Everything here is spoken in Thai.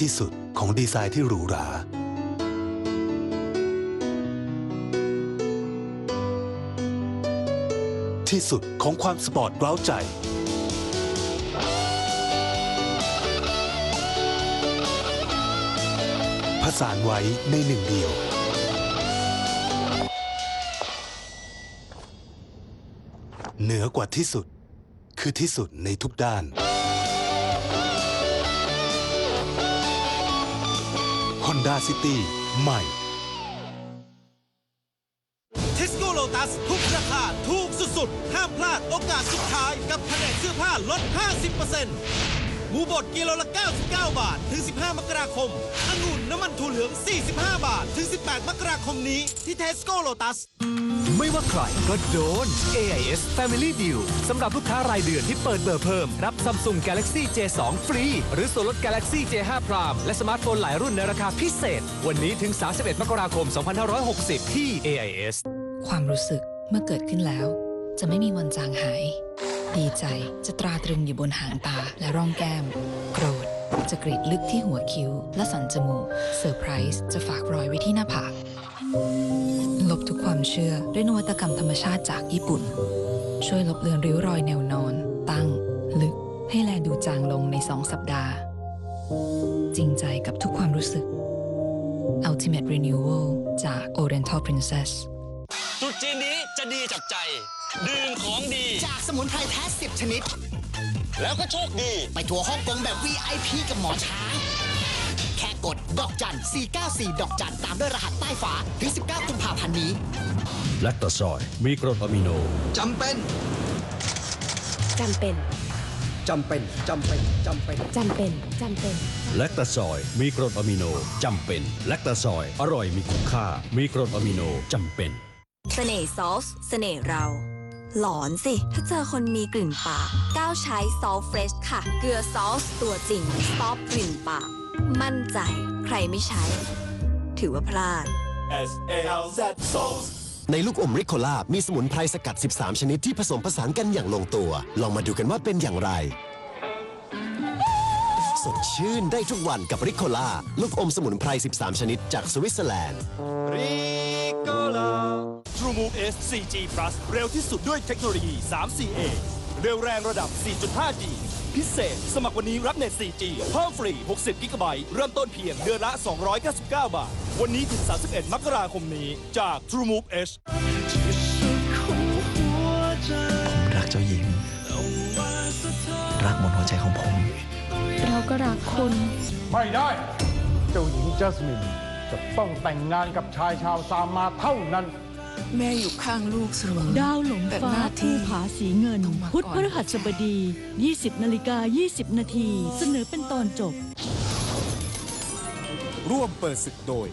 ที่สุดของดีไซน์ที่หรูหรา ที่สุดของความสปอร์ตเร้าใจ ผสานไว้ในหนึ่งเดียว เหนือกว่าที่สุด คือที่สุดในทุกด้าน Honda City ใหม่เทสโก้โลตัสทุกราคาถูกสุดๆ ห้ามพลาดโอกาสสุดท้ายกับแผนกเสื้อผ้าลด 50%หมูบดกิโลละ 99 บาท ถึง 15 มกราคมองุ่นน้ำมันถั่วเหลือง 45 บาท ถึง 18 มกราคมนี้ที่เทสโก้โลตัส ไม่ว่าใครก็โดน AIS Family Deal สำหรับลูกค้ารายเดือนที่เปิดเบอร์เพิ่ม รับ Samsung Galaxy J2 ฟรี หรือส่วนลด Galaxy J5 Prime และสมาร์ทโฟนหลายรุ่นในราคาพิเศษ วันนี้ถึง 31 มกราคม 2560 ที่ AIS ความรู้สึกเมื่อเกิดขึ้นแล้ว จะไม่มีวันจางหาย ดีใจจะตราตรึงอยู่บนหางตาและร่องแก้ม โกรธจะกรีดลึกที่หัวคิ้วและสันจมูกเซอร์ไพรส์จะฝากรอยไว้ที่หน้าผาก ลบทุกความเชื่อด้วยนวัตกรรมธรรมชาติจากญี่ปุ่น ช่วยลบเลือนริ้วรอยแนวนอน ตั้ง ลึก ให้แลดูจางลงในสองสัปดาห์ จริงใจกับทุกความรู้สึก Ultimate Renewal จาก Oriental Princess ตรุษจีนนี้จะดีจับใจ ดื่มของดี จากสมุนไพรแท้10ชนิด แล้วก็โชคดี ไปทัวร์ฮ่องกงแบบ VIP กับหมอช้างแค่ กดดอกจัน 494 ดอกจัน ตามด้วยรหัสใต้ฝา ถึง 19 กุมภาพันธ์นี้ แลคตาซอยมีกรดอะมิโนจำเป็น จำเป็นจำเป็น จำเป็น จำเป็น จำเป็นจำเป็นแลคตาซอยมีกรดอะมิโนจำเป็นแลคตาซอยอร่อยมีคุณค่า มีกรดอะมิโนจำเป็น เสน่ห์ซอสเสน่ห์เรา หลอนสิ ถ้าเจอคนมีกลิ่นปากก้าวใช้ซอสเฟรชค่ะ เกลือซอสตัวจริงสต็อปกลิ่นปาก มั่นใจใครไม่ใช้ ถือว่าพลาดในลูกอมริโคล่ามีสมุนไพรสกัด 13 ชนิดที่ผสมผสานกันอย่างลงตัว ลองมาดูกันว่าเป็นอย่างไร สดชื่นได้ทุกวันกับริโคล่า ลูกอมสมุนไพร 13 ชนิดจากสวิตเซอร์แลนด์ True Move S 4G Plus เร็วที่สุดด้วยเทคโนโลยี 3CA เร็วแรงระดับ 4.5G พิเศษ สมัครวันนี้รับเน็ต 4G เพิ่มฟรี 60 กิกะไบต์เริ่มต้นเพียงเดือนละ 299 บาท วันนี้ถึง 31 มกราคมนี้จาก True Move S รักเจ้าหญิง รักหมดหัวใจของผม เราก็รักคุณ ไม่ได้ เจ้าหญิงจัสมินจะต้องแต่งงานกับชายชาวซามาเท่านั้น แม่อยู่ข้างลูกเสมอ ดาวหลงแต่ฟ้าหน้าที่ภูผาสีเงิน ต้องมาพุธก่อนพฤหัสบดี 20นาฬิกา20 นาที เสนอเป็นตอนจบ ร่วมเปิดศึกโดย